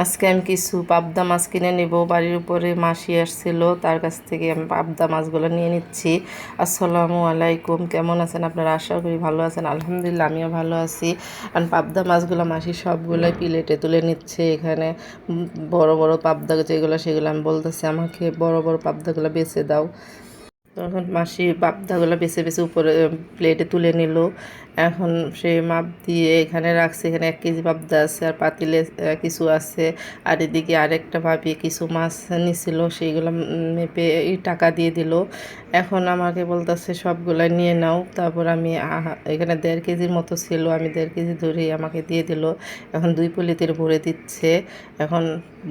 আজকে আমি কিছু পাবদা মাছ কিনে নেব। বাড়ির উপরে মাসি আসছিল, তার কাছ থেকে আমি পাবদা মাছগুলো নিয়ে নিচ্ছি। আসসালামু আলাইকুম, কেমন আছেন আপনারা? আশা করি ভালো আছেন। আলহামদুলিল্লাহ, আমিও ভালো আছি। আর পাবদা মাছগুলো মাসি সবগুলোই প্লেটে তুলে নিচ্ছে এখানে। বড় বড় পাবদা যেগুলো, সেগুলো আমি বলতেছি, আমাকে বড় বড় পাবদাগুলো বেছে দাও। তখন মাসি পাবদাগুলো বেছে বেছে উপরে প্লেটে তুলে নিল। এখন সে মাপ দিয়ে এখানে রাখছে, এখানে এক কেজি পাবদা আছে আর পাতিলে কিছু আছে। আর এদিকে আরেকটা ভাবি কিছু মাছ নিছিল, সেইগুলো মেপে টাকা দিয়ে দিল। এখন আমাকে বলতেছে, সবগুলাই নিয়ে নাও। তারপর আমি এখানে দেড় কেজির মতো ছিল, আমি দেড় কেজি ধরেই আমাকে দিয়ে দিল। এখন দুই পলিতের ভরে দিচ্ছে। এখন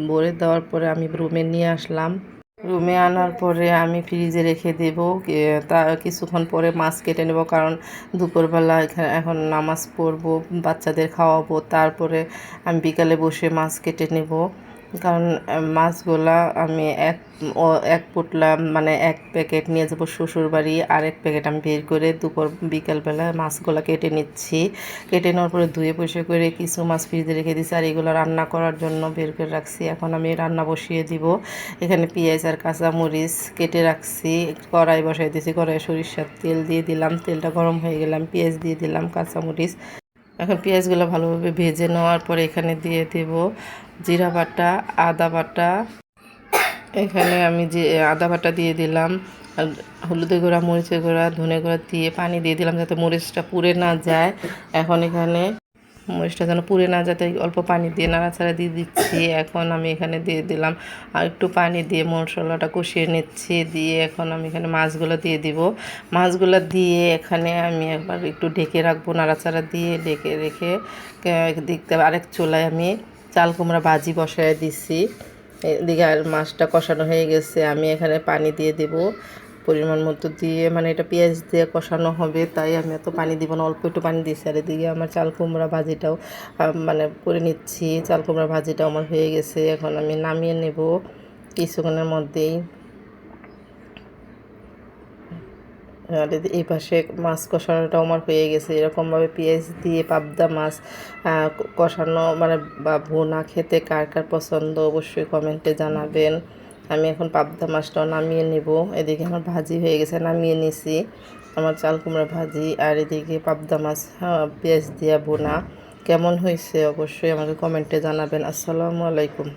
ভরে দেওয়ার পরে আমি রুমে নিয়ে আসলাম। রুমে আনার পরে আমি ফ্রিজে রেখে দেব। তা কিছুক্ষণ পরে মাছ কেটে নেব কারণ দুপুরবেলা এখানে এখন নামাজ পড়ব, বাচ্চাদের খাওয়াবো। তারপরে আমি বিকালে বসে মাছ কেটে নেব। কারণ মাছগুলা আমি এক, ও, এক পুটলা মানে এক প্যাকেট নিয়ে যাব শ্বশুর বাড়ি আর এক প্যাকেট আমি বের করে দুপুর, বিকালবেলা মাছগুলা কেটে নিচ্ছি। কেটে নেওয়ার পরে ধুয়ে পরিষ্কার করে কিছু মাছ ফ্রিজে রেখে দিচ্ছি আর এগুলো রান্না করার জন্য বের করে রাখছি। এখন আমি রান্না বসিয়ে দিব। এখানে পেঁয়াজ আর কাঁচা মরিচ কেটে রাখছি। কড়াই বসাই দিয়েছি কড়াই সরিষার তেল দিয়ে দিলাম। তেলটা গরম হয়ে গেলাম পেঁয়াজ দিয়ে দিলাম, কাঁচা মরিচ। এখন পেঁয়াজগুলো ভালোভাবে ভেজে নেওয়ার পরে এখানে দিয়ে দেব জিরা বাটা, আদা বাটা। এখানে আমি যে আদা বাটা দিয়ে দিলাম হলুদের গুঁড়া, মরিচের গুঁড়া, ধনে গুঁড়া দিয়ে পানি দিয়ে দিলাম যাতে মরিচটা পুড়ে না যায়। এখন এখানে মরিচটা যেন পুড়ে না যাতে অল্প পানি দিয়ে নাড়াচাড়া দিয়ে দিচ্ছি। এখন আমি এখানে দিয়ে দিলাম আর একটু পানি দিয়ে মশলাটা কষিয়ে নিচ্ছি, দিয়ে এখন আমি এখানে মাছগুলো দিয়ে দিব। মাছগুলো দিয়ে এখানে আমি একবার একটু ঢেকে রাখব, নাড়াচাড়া দিয়ে ঢেকে রেখে দেখতে আরেক চুলায় আমি চাল কুমড়া ভাজি বসায় দিছি। এদিকে আর মাছটা কষানো হয়ে গেছে, আমি এখানে পানি দিয়ে দেব। পরিমাণ মতো দিয়ে মানে এটা পেঁয়াজ দিয়ে কষানো হবে, তাই আমি এত পানি দিব না, অল্প একটু পানি দিয়েছি। আর এদিকে আমার চাল কুমড়া ভাজিটাও মানে করে নিচ্ছি। চাল কুমড়া ভাজিটাও আমার হয়ে গেছে, এখন আমি নামিয়ে নেব কিছুক্ষণের মধ্যেই। আর এই পাশে মাছ কষানোটাও আমার হয়ে গেছে। এরকমভাবে পেঁয়াজ দিয়ে পাবদা মাছ কষানো মানে বা ভুনা খেতে কার কার পছন্দ অবশ্যই কমেন্টে জানাবেন। আমি এখন পাবদা মাছটাও নামিয়ে নেব। এদিকে আমার ভাজি হয়ে গেছে, নামিয়ে নিছি। আমার চাল কুমড়া ভাজি আর এদিকে পাবদা মাছ পেঁয়াজ দিয়া বোনা। কেমন হয়েছে অবশ্যই আমাকে কমেন্টে জানাবেন। আসসালামু আলাইকুম।